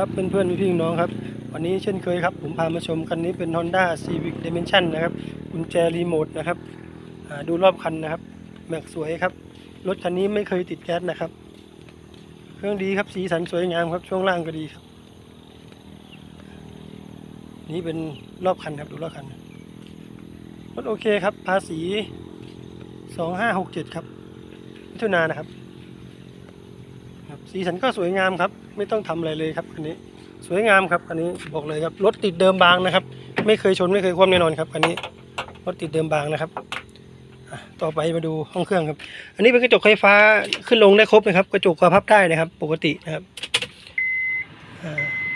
ครับเพื่อนๆพี่ๆน้องครับ วันนี้เช่นเคยครับ ผมพามาชมคันนี้เป็น Honda Civic Dimension นะครับกุญแจรีโมทนะครับดูรอบคันนะครับ แม็กสวยครับ รถคันนี้ไม่เคยติดแก๊สนะครับ เครื่องดีครับสีสันสวยงามครับ ช่วงล่างก็ดีครับ นี่เป็นรอบคันครับดูรอบคันรถโอเคครับภาษีสองห้าหกเจ็ดครับมิถุนานะครับ สีสันก็สวยงามครับ ไม่ต้องทำอะไรเลยครับคันนี้สวยงามครับคันนี้บอกเลยครับรถติดเดิมบางนะครับ ไม่เคยชนไม่เคยคว่ำแน่นอนครับคันนี้รถติดเดิมบางนะครับต่อไปมาดูห้องเครื่องครับ อันนี้เป็นกระจกไฟฟ้าขึ้นลงได้ครบนะครับ กระจกกระพับได้นะครับ ปกตินะครับ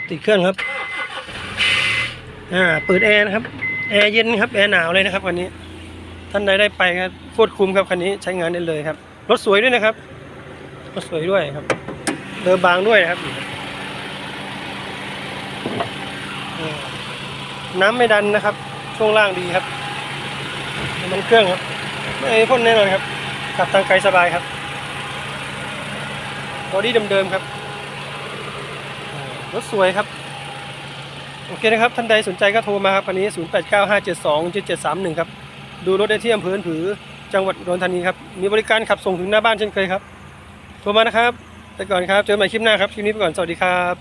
ติดเครื่องครับอ่าเปิดแอร์นะครับแอร์เย็นครับแอร์หนาวเลยนะครับคันนี้ ท่านใดได้ไปครับโคตรคุ้มครับคันนี้ใช้งานได้เลยครับรถสวยด้วยนะครับรถสวยด้วยครับ เดิมบางด้วยนะครับ น้ำไม่ดันนะครับ ช่วงล่างดีครับ มันเครื่องครับไม่พ่นแน่นอนครับ ขับทางไกลสบายครับบอดี้เดิมๆครับ รถสวยครับ โอเคนะครับ ท่านใดสนใจก็โทรมาครับคันนี้ 0895727731 ครับ ดูรถได้ที่อำเภอผือ จังหวัดอุดรธานีครับ มีบริการขับส่งถึงหน้าบ้านเช่นเคยครับ โทรมานะครับ แต่ก่อนครับ เจอกันใหม่คลิปหน้าครับ คลิปนี้ไปก่อน สวัสดีครับ